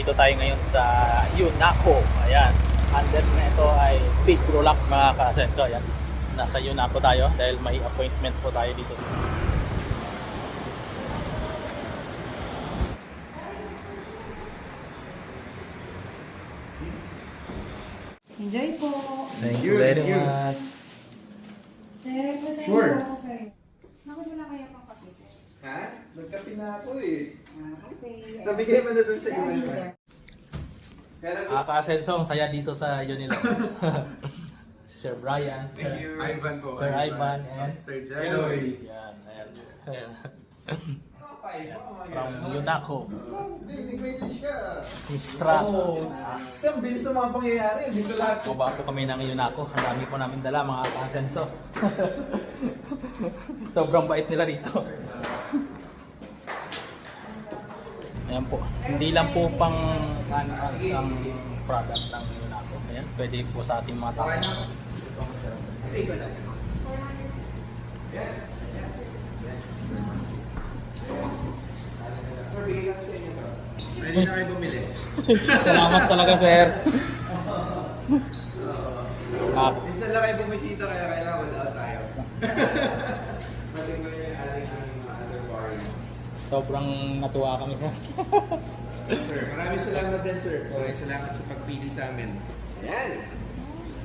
nandito tayo ngayon sa Yunaco. Ayan. Under na ito ay Big Rulac mga kasenso. Ayan. Nasa Yunaco tayo dahil may appointment po tayo dito. Enjoy po. Thank you very you. much. Sir, masaya Sure. po ako, sir. Nakot mo na kayo pang kape, sir. Ha? Nagkape na ako eh. Ah, okay. Nabigay mo na dun sa iba Mga kasenso, ang saya dito sa Unilo. Sir Brian, Sir, Thank you. Ivan po. Sir Ivan, and Sir Jeroy. Yan, ayan. ayan. From. Hindi, nag-message ka. Mistra. Kasi ang bilis ng mga pangyayari. Dito lahat. Baba po kami ng Yunaco. Ang dami po namin dala mga kasenso. Sobrang bait nila rito. Ayan po. Hindi lang po pang ano, ang product ng Yunaco. Ayan, pwede po sa ating mga tao. Ready na kayo bumili? Salamat talaga, sir. Minsan lang kayo bumisita kaya kailangan wala tayo. sobrang natuwa kami, sir. Sir, maraming salamat din sir. Maraming salamat sa pagpili sa amin. Ayan.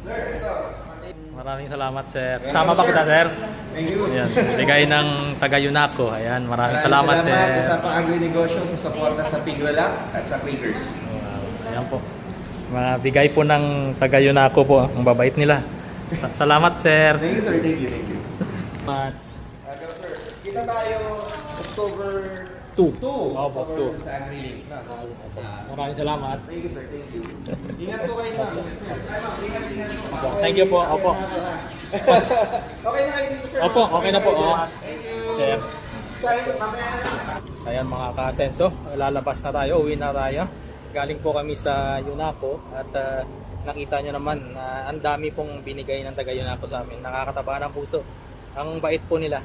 Sir, ito. Maraming salamat, sir. Tama ba kita, sir? Thank you. Ayan, bigay ng taga Yunaco. Ayan, maraming salamat, sir. sa pang-agri-negosyo sa suporta sa Pigwala at sa Quakers. Wow, ayan po. Mga bigay po ng taga Yunaco po. Ang babait nila. Sa- salamat, sir. Thank you sir, thank you, thank you. Much. Kita tayo October Two. 2. Opo, October two. Sa AgriLink. Na. Ah, Maraming salamat. Thank you sir, thank you. Ingat po kayo ma'am. Ay ma'am, ingat, ingat po. Thank you po. Opo. Okay na kayo dito sir. Opo, okay na po. Oh. Thank you. Sir. Na. Ayan mga kasenso, lalabas na tayo, uwi na tayo. Galing po kami sa Yunaco at ah, nakita nyo naman na ang dami pong binigay ng taga Yunaco sa amin. Nakakataba ng puso. Ang bait po nila.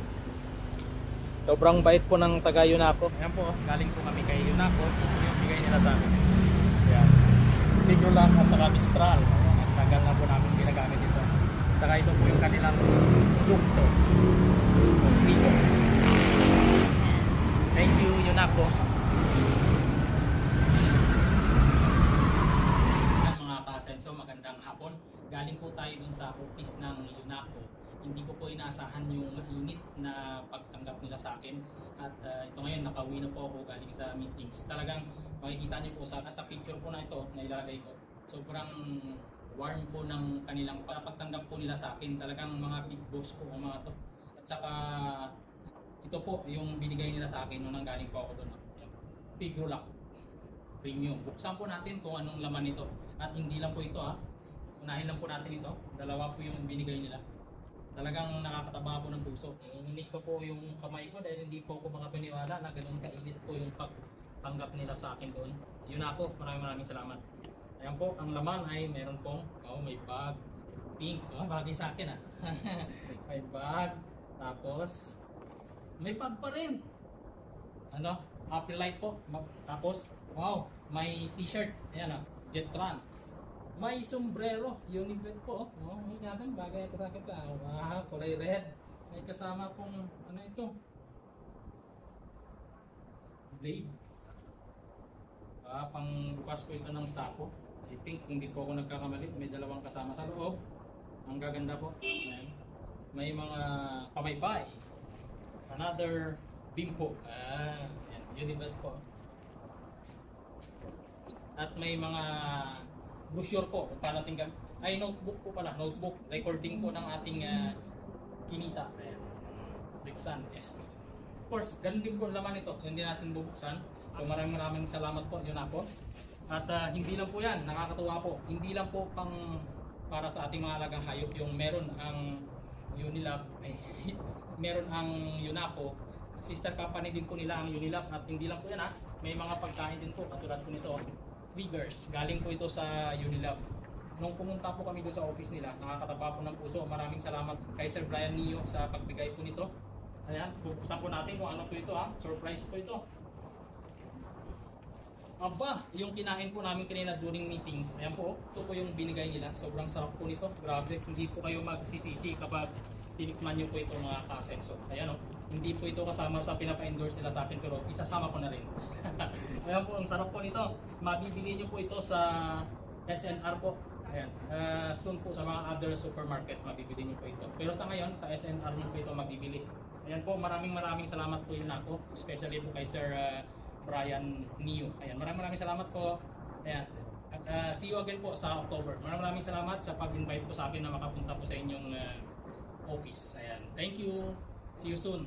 Sobrang bait po ng taga Yunaco. Ayan po, galing po kami kay Yunaco. Ito yung bigay nila sa amin. Ayan. Pigulang at saka Mistral. Ayan, ang tagal na po namin ginagamit ito. Saka ito po yung kanilang. Pigos. Thank you, Yunaco. Yan mga kasenso, magandang hapon. Galing po tayo dun sa office ng Yunaco. Hindi ko po inaasahan yung init na pagtanggap nila sa akin. At uh, ito ngayon, nakauwi na po ako galing sa meetings. Talagang makikita niyo po sa, sa picture po na ito na ilalagay ko. Sobrang warm po ng kanilang sa pagtanggap po nila sa akin. Talagang mga big boss po ang mga to. At saka ito po yung binigay nila sa akin nung nanggaling po ako doon. Pig Rulac Premium. Buksan po natin kung anong laman nito. At hindi lang po ito ah. Unahin lang po natin ito. Dalawa po yung binigay nila. Talagang nakakataba po ng puso. Hinihinig pa po yung kamay ko dahil hindi po ako makapaniwala na ganun kainit po yung pagtanggap nila sa akin doon. Yun ako. Maraming maraming salamat. Ayan po, ang laman ay meron pong, oh may bag. Pink. Oh, bagay sa akin ah. may bag. Tapos, may bag pa rin. Ano? Happy Light po. Tapos, wow, may t-shirt. Ayan ah, Jetran. May sombrero, Unibet po. Oh, oh natin, bagay ito sa akin ka. Wow, kulay red. May kasama pong, ano ito? Blade. Ah, pang bukas po ito ng sako. I think, kung di po ako nagkakamali, may dalawang kasama sa loob. Ang gaganda po. Ayan. May mga pamaybay. Another bimpo. Ah, yan, Unibet po. At may mga brochure po kung paano tingnan. Ay, notebook po pala. Notebook. Recording po ng ating ah, kinita. Ayan. Rixan SP. Of course, ganun din po ang laman ito. So, hindi natin bubuksan. So, maraming maraming salamat po. Yun ako. At ah, hindi lang po yan. Nakakatuwa po. Hindi lang po pang para sa ating mga alagang hayop yung meron ang Unilab, ay, meron ang Unapo, sister company din po nila ang Unilab at hindi lang po yan ha, may mga pagkain din po katulad po nito, Wiggers, galing po ito sa Unilab. Nung pumunta po kami doon sa office nila, nakakataba po ng puso. Maraming salamat kay Sir Brian Nio sa pagbigay po nito. Ayan, bubuksan po natin kung ano po ito ha, surprise po ito. Aba, yung kinain po namin kanina during meetings, ayan po, ito po yung binigay nila. Sobrang sarap po nito. Grabe, hindi po kayo magsisisi kapag tinikman nyo po ito mga kasenso. Ayan o, hindi po ito kasama sa pinapa-endorse nila sa akin pero isasama ko na rin. ayan po, ang sarap po nito. Mabibili nyo po ito sa SNR po. Ayan, ah, soon po sa mga other supermarket mabibili nyo po ito. Pero sa ngayon, sa SNR nyo po ito mabibili. Ayan po, maraming maraming salamat po yun ako, especially po kay Sir ah, Brian Neo. Ayan, maraming maraming salamat po. Ayan. At ah, see you again po sa October. Maraming maraming salamat sa pag-invite po sa akin na makapunta po sa inyong ah, office. Ayan. Thank you. See you soon.